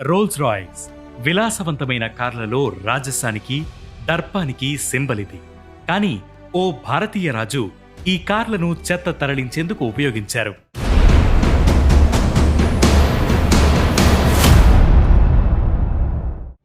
Rolls Royce విలాసవంతమైన కార్లలో రాజసానికి దర్పానికి symbol ఇది కానీ ఓ భారతీయ రాజు ఈ కార్లను చెత్త తరలించేందుకు ఉపయోగించారు.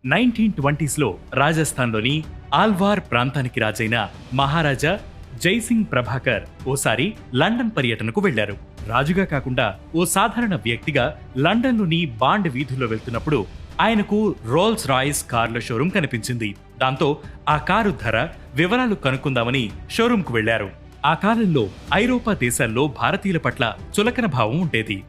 నైన్టీన్ ట్వంటీస్లో రాజస్థాన్లోని ఆల్వార్ ప్రాంతానికి రాజైన మహారాజా జైసింగ్ ప్రభాకర్ ఓసారి లండన్ పర్యటనకు వెళ్ళారు రాజుగా కాకుండా ఓ సాధారణ వ్యక్తిగా లండన్లోని బాండ్ వీధుల్లో వెళ్తున్నప్పుడు ఆయనకు రోల్స్ రాయిస్ కార్ల షోరూం కనిపించింది. దాంతో ఆ కారు ధర వివరాలు కనుక్కుందామని షోరూంకు వెళ్ళారు ఆ కాలంలో ఐరోపా దేశాల్లో భారతీయుల పట్ల చులకన భావం ఉండేది.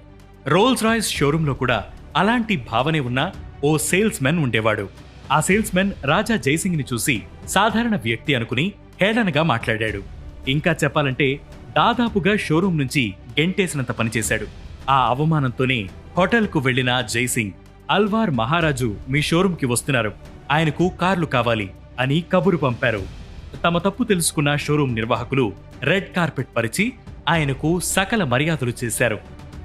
రోల్స్ రాయ్స్ షోరూంలో కూడా అలాంటి భావనే ఉన్న ఓ సేల్స్ మెన్ ఉండేవాడు. ఆ సేల్స్ మెన్ రాజా జైసింగ్ని చూసి సాధారణ వ్యక్తి అనుకుని హేళనగా మాట్లాడాడు. ఇంకా చెప్పాలంటే దాదాపుగా షోరూం నుంచి గెంటేసినంత పనిచేశాడు ఆ అవమానంతోనే హోటల్కు వెళ్ళిన జైసింగ్ అల్వార్ మహారాజు మీ షోరూంకి వస్తున్నారు. ఆయనకు కార్లు కావాలి అని కబురు పంపారు. తమ తప్పు తెలుసుకున్న షోరూం నిర్వాహకులు రెడ్ కార్పెట్ పరిచి ఆయనకు సకల మర్యాదలు చేశారు.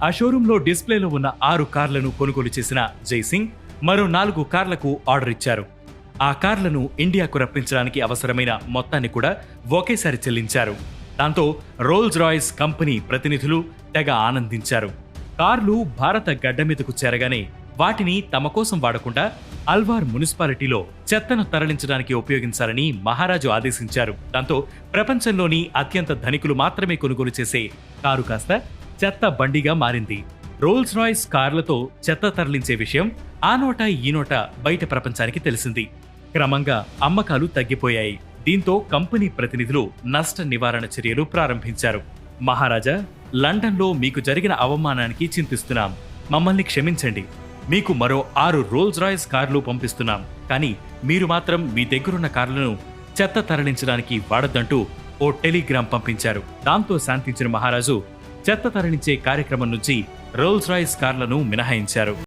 ఆ షోరూంలో డిస్ప్లేలో ఉన్న ఆరు కార్లను కొనుగోలు చేసిన జైసింగ్ మరో నాలుగు కార్లకు ఆర్డర్ ఇచ్చారు. ఆ కార్లను ఇండియాకు రప్పించడానికి అవసరమైన మొత్తాన్ని కూడా ఒకేసారి చెల్లించారు. దాంతో రోల్స్ రాయ్స్ కంపెనీ ప్రతినిధులు తెగ ఆనందించారు. కార్లు భారత గడ్డ మీదకు చేరగానే వాటిని తమ కోసం వాడకుండా అల్వార్ మున్సిపాలిటీలో చెత్తను తరలించడానికి ఉపయోగించాలని మహారాజు ఆదేశించారు. దాంతో ప్రపంచంలోని అత్యంత ధనికులు మాత్రమే కొనుగోలు చేసే కారు కాస్త చెత్త బండిగా మారింది. రోల్స్ రాయ్స్ కార్లతో చెత్త తరలించే విషయం ఆ నోట ఈ నోట బయట ప్రపంచానికి తెలిసింది. క్రమంగా అమ్మకాలు తగ్గిపోయాయి. దీంతో కంపెనీ ప్రతినిధులు నష్ట నివారణ చర్యలు ప్రారంభించారు. మహారాజా లండన్లో మీకు జరిగిన అవమానానికి చింతిస్తున్నాం. మమ్మల్ని క్షమించండి. మీకు మరో ఆరు రోల్స్ రాయ్స్ కార్లు పంపిస్తున్నాం. కానీ మీరు మాత్రం మీ దగ్గరున్న కార్లను చెత్త తరలించడానికి వాడద్దంటూ ఓ టెలిగ్రామ్ పంపించారు. దాంతో శాంతించిన మహారాజు చెత్త తరలించే కార్యక్రమం నుంచి రోల్స్ రాయ్స్ కార్లను మినహాయించారు.